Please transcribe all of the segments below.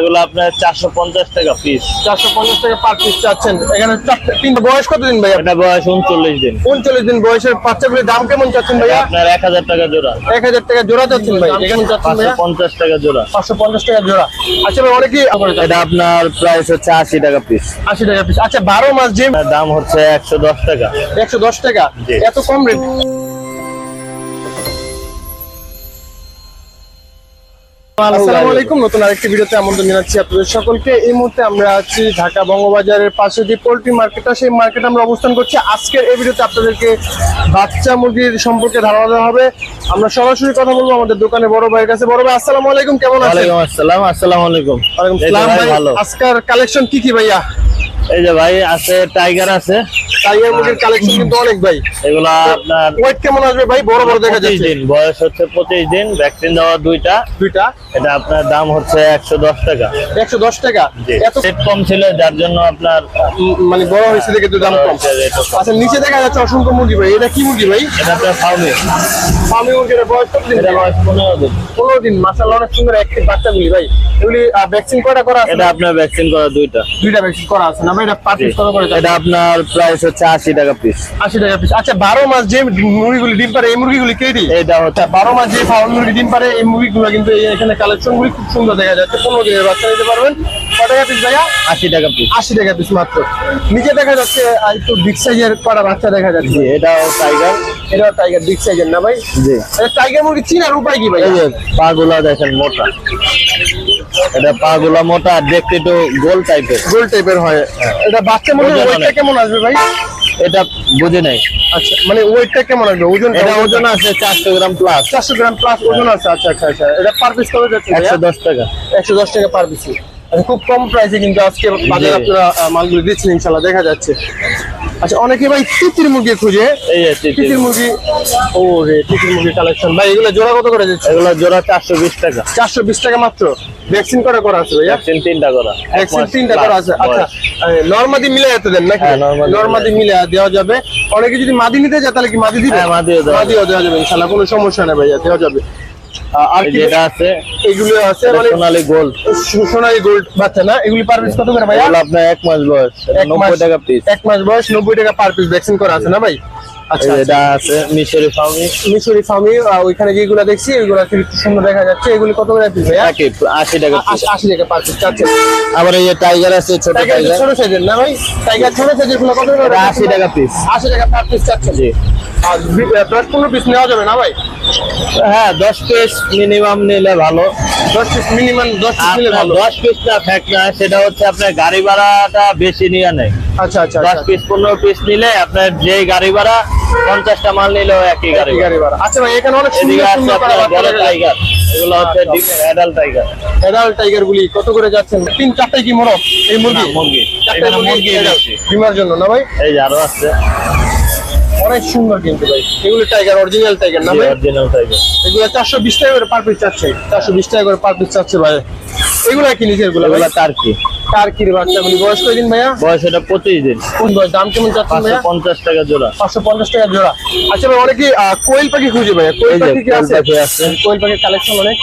এগুলো আপনার চারশো পঞ্চাশ টাকা পিস চারশো পঞ্চাশ টাকা পার পিস চাচ্ছেন। এখানে তিনটা বয়স কতদিন ভাইয়া? এটা বয়স উনচল্লিশ দিন। উনচল্লিশ দিন বয়সের বাচ্চাগুলির দাম কেমন চাচ্ছেন ভাইয়া? আপনার এক হাজার টাকা জোড়া। এক হাজার টাকা জোড়া চাচ্ছেন ভাই। এখানে চাচ্ছেন পঞ্চাশ টাকা জোড়া। পাঁচশো পঞ্চাশ টাকা জোড়া। আচ্ছা ভাই অনেকেই এটা আপনার প্রাইস হচ্ছে আশি টাকা পিস আশি টাকা পিস আচ্ছা বারো মাস জিম দাম হচ্ছে একশো দশ টাকা। একশো দশ টাকা। এত কম রেট আসসালামু আলাইকুম। নতুন আরেকটি ভিডিওতে আমন্ত্রণ জানাচ্ছি আপনাদের সকলকে। এই মুহূর্তে আমরা আছি ঢাকা বঙ্গবাজারের পাশে যে পোল্ট্রি মার্কেটটা সেই মার্কেটে আমরা অবস্থান করছি। আজকের এই ভিডিওতে আপনাদেরকে বাচ্চা মুরগির সম্পর্কে ধারণা দেওয়া হবে। আমরা সরাসরি কথা বলব আমাদের দোকানে বড় ভাইয়ের কাছে। বড় ভাই আসসালামু আলাইকুম। কেমন আছেন? ওয়ালাইকুম আসসালাম আসসালামু আলাইকুম। ওয়ালাইকুম ভাই ভাই আজকের কালেকশন কি কি ভাইয়া? এই যে ভাই আছে টাইগার আছে। টাইগার মুরগির কালেকশন কিন্তু অনেক ভাই। এগুলা আপনার ওয়েট কেমন আসবে ভাই? বড় বড় দেখা পঁচিশ যাচ্ছে। দিন বয়স হচ্ছে পঁচিশ দিন ভ্যাকসিন দেওয়া দুইটা। দুইটা। এটা আপনার দাম হচ্ছে একশো দশ টাকা। এত রেট কম ছিল যার জন্য আপনার মানে বড় হয়েছে দেখে তো দাম কম। আচ্ছা নিচে দেখা যাচ্ছে অসংখ্য মুরগি ভাই। এটা কি মুরগি ভাই? এটা আপনার ফার্মে। আমি মুরগির বয়স কত দিন? এটা বয়স পনেরো দিন। পনেরো দিন। মাসাল্লাহ অনেক সুন্দর বাচ্চাগুলি ভাই। এগুলি ভ্যাকসিন কয়টা করা আছে? এটা আপনার ভ্যাকসিন করা দুইটা। দুইটা ভ্যাকসিন করা আছে না ভাই? এটা করে এটা আপনার প্রাইস হচ্ছে আশি টাকা পিস আশি টাকা পিস আচ্ছা বারো মাস যে মুরগিগুলি ডিম পারে এই মুরগিগুলি কে দিই এটা হচ্ছে বারো মাস যে ফার্ম মুরগি ডিম পারে এই মুরগিগুলো কিন্তু এখানে কালেকশন গুলি খুব সুন্দর দেখা যাচ্ছে। পনেরো দিনের বাচ্চা নিতে পারবেন। কত টাকা পিস ভাইয়া? আশি টাকা পিস আশি টাকা পিস মাত্র। নিচে দেখা যাচ্ছে আর একটু বিগ সাইজের কটা বাচ্চা দেখা যাচ্ছে। এটাও টাইগার এটাও টাইগার বিগ সাইজের না ভাই? জি। টাইগার মুরগি চিনার উপায় কি ভাই এই যে পা গুলা দেখেন মোটা। এটা পা গুলা মোটা দেখতে একটু গোল টাইপের গোল টাইপের হয়। এটা বাচ্চা ওয়েটটা কেমন আসবে ভাই? এটা বুঝে নাই। আচ্ছা মানে ওয়েটটা কেমন আসবে? ওজন এটা ওজন আছে চারশো গ্রাম প্লাস চারশো গ্রাম প্লাস ওজন আছে। আচ্ছা আচ্ছা আচ্ছা। এটা পার পিস কত যাচ্ছে একশো দশ টাকা। একশো দশ টাকা পার পিস আচ্ছা খুব কম প্রাইসে কিন্তু আজকে বাজারে। আপনারা মালগুলো দিচ্ছেন ইনশাল্লাহ দেখা যাচ্ছে। আচ্ছা অনেকে ভাই তিতির মুরগি খুঁজে। এই তিতির মুরগি। ও রে তিতির মুরগি কালেকশন ভাই এগুলো জোড়া কত করে যাচ্ছে এগুলো জোড়া চারশো বিশ টাকা। চারশো বিশ টাকা মাত্র। ভ্যাকসিন করা করা আছে ভাইয়া? ভ্যাকসিন তিনটা করা। এক ভ্যাকসিন তিনটা করা আছে। আচ্ছা। নর্মাদি মিলে যেতে দেন নাকি? হ্যাঁ, নর্মাদি মিলে দেওয়া যাবে। অনেকে যদি মাদি নিতে যায় তাহলে কি মাদি দিবে? হ্যাঁ, মাদিও দেওয়া মাদিও দেওয়া যাবে ইনশাআল্লাহ কোনো সমস্যা নেই ভাইয়া দেওয়া যাবে। আর যেটা আছে এগুলো আছে মানে সোনালী গোল্ড সোনালী গোল্ড বাচ্চা না? এগুলি পার পিস কত করে ভাইয়া? এগুলো আপনার এক মাস বয়স টাকা পিস এক মাস বয়স নব্বই টাকা পার পিস ভ্যাকসিন করা আছে না ভাই? আচ্ছা এটা আছে মিশরি ফার্মি মিশরি ফার্মি ওইখানে যেগুলো দেখছি ওইগুলো একটু সুন্দর দেখা যাচ্ছে। এগুলি কত করে পিস একই আশি টাকা পিস আশি- আশি টাকা পার পিস চাচ্ছে আবার এই যে টাইগার আছে ছোট টাইগার ছোট সাইজের না ভাই? টাইগার ছোট সাইজেরগুলো কত করে এটা আশি টাকা পিস আশি টাকা পার পিস চাচ্ছে জি। আর বি- আহ, দশ পনেরো পিস নেওয়া যাবে না ভাই? হ্যাঁ দশ পিস মিনিমাম নিলে ভালো। দশ পিস মিনিমাম দশ পিস নিলে ভালো। দশ পিস না ফ্যাক্ট না সেটা হচ্ছে আপনার গাড়ি ভাড়াটা বেশি নিয়ে নেয়। আচ্ছা আচ্ছা দশ আচ্ছা পিস পনেরো পিস নিলে আপনার যে গাড়ি ভাড়া পঞ্চাশটা মাল নিলেও একই গাড়ি গাড়ি ভাড়া। আচ্ছা ভাই এখানে অনেক সুন্দর সুন্দর আপনার বড় টাইগার এগুলো হচ্ছে অ্যাডাল্ট টাইগার অ্যাডাল্ট টাইগার গুলি কত করে যাচ্ছেন? তিন চারটাই কি মোরগ এই মুরগি? মুরগি। চারটাই মুরগি। ডিমের জন্য না ভাই? এই যে আরও আছে। অনেক সুন্দর কিন্তু ভাই। এগুলো টাইগার অরিজিনাল টাইগার না ভাই অরিজিনাল টাইগার এগুলো চারশো বিশ টাকা করে পার পিস চাচ্ছে। চারশো বিশ টাকা করে পার পিস চাচ্ছে ভাই। এগুলো কি এগুলো টার্কি টার্কির বাচ্চাগুলি বয়স কয়দিন ভাইয়া? বয়স এটা পঁচিশ দিন। কোন বয়স? দাম কেমন চাচ্ছেন ভাইয়া? পঞ্চাশ টাকা জোড়া। পাঁচশো পঞ্চাশ টাকা জোড়া। আচ্ছা ভাই অনেকে কোয়েল পাখি খুঁজে ভাইয়া। কোয়েল পাখি কি কোয়েল আছে। কোয়েল পাখির কালেকশন অনেক।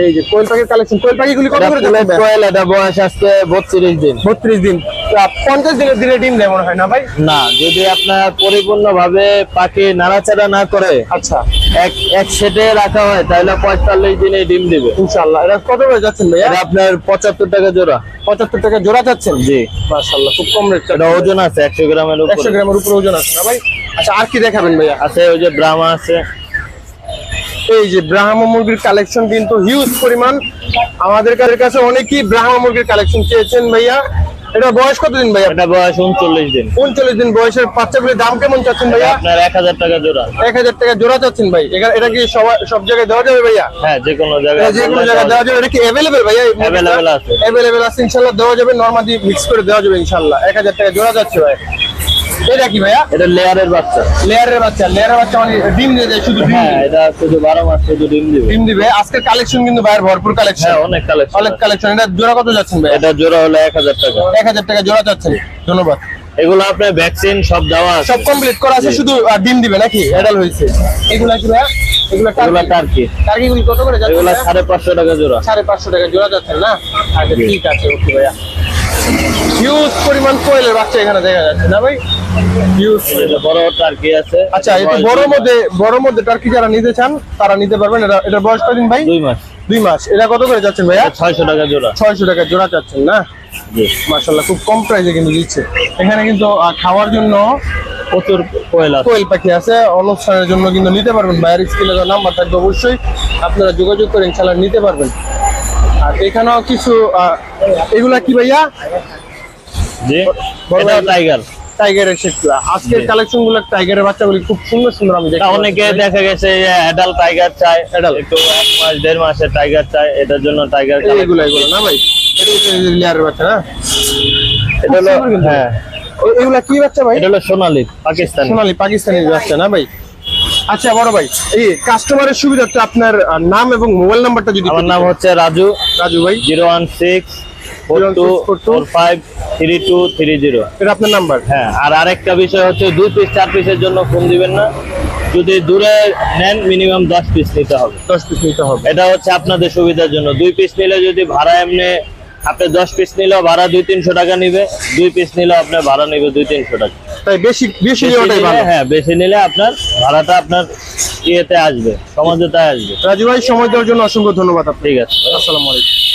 এই যে কোয়েল পাখির কালেকশন কোয়েল পাখিগুলি কত করে কোয়েল এটা বয়স আজকে বত্রিশ দিন। বত্রিশ দিন। আহ, পঞ্চাশ দিনের দিনে ডিম দেয় মনে হয় না ভাই? না যদি আপনার পরিপূর্ণ ভাবে পাখি নাড়াচাড়া না করে আচ্ছা। এক এক সেটে রাখা হয় তাহলে পঁয়তাল্লিশ দিনে ডিম দিবে। ইনশাল্লাহ এটা কত করে যাচ্ছেন ভাইয়া? আপনার পঁচাত্তর টাকা জোড়া। পঁচাত্তর টাকা জোড়া যাচ্ছেন? জি। মাশাল্লাহ খুব কম রেট এটা ওজন আছে একশো গ্রামের একশো গ্রামের উপরে ওজন আছে না ভাই? আচ্ছা আর কি দেখাবেন ভাইয়া? আছে ওই যে ব্রাহ্মা আছে। এই যে ব্রাহ্মা মুরগির কালেকশন কিন্তু হিউজ পরিমাণ। আমাদের কাছে কাছে অনেকেই ব্রাহ্মা মুরগির কালেকশন চেয়েছেন ভাইয়া। এটা বয়স কতদিন ভাইয়া? এটা বয়স উনচল্লিশ দিন। উনচল্লিশ দিন বয়সের বাচ্চাগুলির দাম কেমন চাচ্ছেন ভাইয়া? আপনার এক হাজার টাকা জোড়া। এক হাজার টাকা জোড়া চাচ্ছেন ভাই। এটা- এটা কি সবাই সব জায়গায় দেওয়া যাবে ভাইয়া? হ্যাঁ যে কোনো জায়গায় যে কোনো জায়গায় দেওয়া যাবে। এটা কি অ্যাভেলেবেল ভাইয়া Available আছে। অ্যাভেলেবেল আছে ইনশাল্লাহ দেওয়া যাবে। নর্মালি মিক্স করে দেওয়া যাবে ইনশাল্লাহ। এক হাজার টাকা জোড়া যাচ্ছে ভাই। এটা কি ভাইয়া? এটা লেয়ারের বাচ্চা। লেয়ারের বাচ্চা লেয়ারের বাচ্চা মানে ডিম দিয়ে দেয় শুধু ডিম হ্যাঁ এটা শুধু বারো মাস শুধু ডিম দিবে। ডিম দিবে। আজকের কালেকশন কিন্তু ভাইয়ের ভরপুর কালেকশন হ্যাঁ অনেক কালেকশন অনেক কালেকশন এটা জোড়া কত যাচ্ছেন ভাই এটা জোড়া হলো এক হাজার টাকা। এক হাজার টাকা জোড়া যাচ্ছেন ধন্যবাদ। এগুলো আপনার ভ্যাকসিন সব দেওয়া আছে। সব কমপ্লিট করা আছে শুধু ডিম দিবে নাকি? এডাল হয়েছে। এগুলা কি ভাইয়া? এগুলো টার্কি টার্কি গুলি কত করে যাচ্ছে এগুলো ভাইয়া? সাড়ে পাঁচশো টাকা জোড়া। সাড়ে পাঁচশো টাকা জোড়া যাচ্ছে না? আচ্ছা ঠিক আছে ওকে ভাইয়া। হিউজ পরিমাণ কোয়েলের বাচ্চা এখানে দেখা যাচ্ছে না ভাই? হিউজ বড় টার্কি আছে। আচ্ছা একটু বড় মধ্যে বড় মধ্যে টার্কি যারা নিতে চান তারা নিতে পারবেন। এটা এটা বয়স কদিন ভাই? দুই মাস। দুই মাস। এটা কত করে যাচ্ছেন ভাইয়া? ছয়শো টাকা জোড়া। ছয়শো টাকা জোড়া চাচ্ছেন না? মার্শাল্লাহ খুব কম প্রাইসে কিন্তু দিচ্ছে। এখানে কিন্তু খাওয়ার জন্য প্রচুর কোয়েল কোয়েল পাখি আছে। অনুষ্ঠানের জন্য কিন্তু নিতে পারবেন। বাইরের তো নাম্বার থাকবে অবশ্যই। আপনারা যোগাযোগ করে ইনশাল্লাহ নিতে পারবেন। আর এখানেও কিছু এগুলা কি ভাইয়া? টাইগার টাইগারের সেটগুলা আজকের কালেকশনগুলো টাইগারের বাচ্চাগুলি খুব সুন্দর সুন্দর আমি দেখি অনেকে দেখা গেছে যে অ্যাডাল্ট টাইগার চাই Adult। একটু এক মাস দেড় মাসের টাইগার চাই এটার জন্য টাইগার এগুলো না ভাই? এটা লেয়ারের বাচ্চা না? এটা হলো হ্যাঁ। এগুলা কি বাচ্চা ভাই? এটা হলো সোনালি পাকিস্তানি। সোনালি পাকিস্তানি বাচ্চা না ভাই? আচ্ছা বড় ভাই এই কাস্টমারের সুবিধার্থে আপনার নাম এবং মোবাইল নাম্বারটা যদি আমার নাম হচ্ছে রাজু। রাজু ভাই। Zero one six four two 01642 five three two three zero. এটা আপনার নাম্বার হ্যাঁ আর আরেকটা বিষয় হচ্ছে দুই পিস চার পিসের জন্য ফোন দিবেন না। যদি দূরে নেন মিনিমাম দশ পিস নিতে হবে। দশ পিস নিতে হবে। এটা হচ্ছে আপনাদের সুবিধার জন্য। দুই পিস নিলে যদি ভাড়া এমনি আপনি দশ পিস নিলেও ভাড়া দুই তিনশো টাকা নিবে দুই পিস নিলেও আপনার ভাড়া নিবে দুই তিনশো টাকা। তাই বেশি বেশি নেওয়াটাই ভালো। হ্যাঁ বেশি নিলে আপনার ভাড়াটা আপনার ইয়েতে আসবে সমাজতায় আসবে। রাজু ভাই সময় দেওয়ার জন্য অসংখ্য ধন্যবাদ ঠিক আছে। আসসালামু আলাইকুম।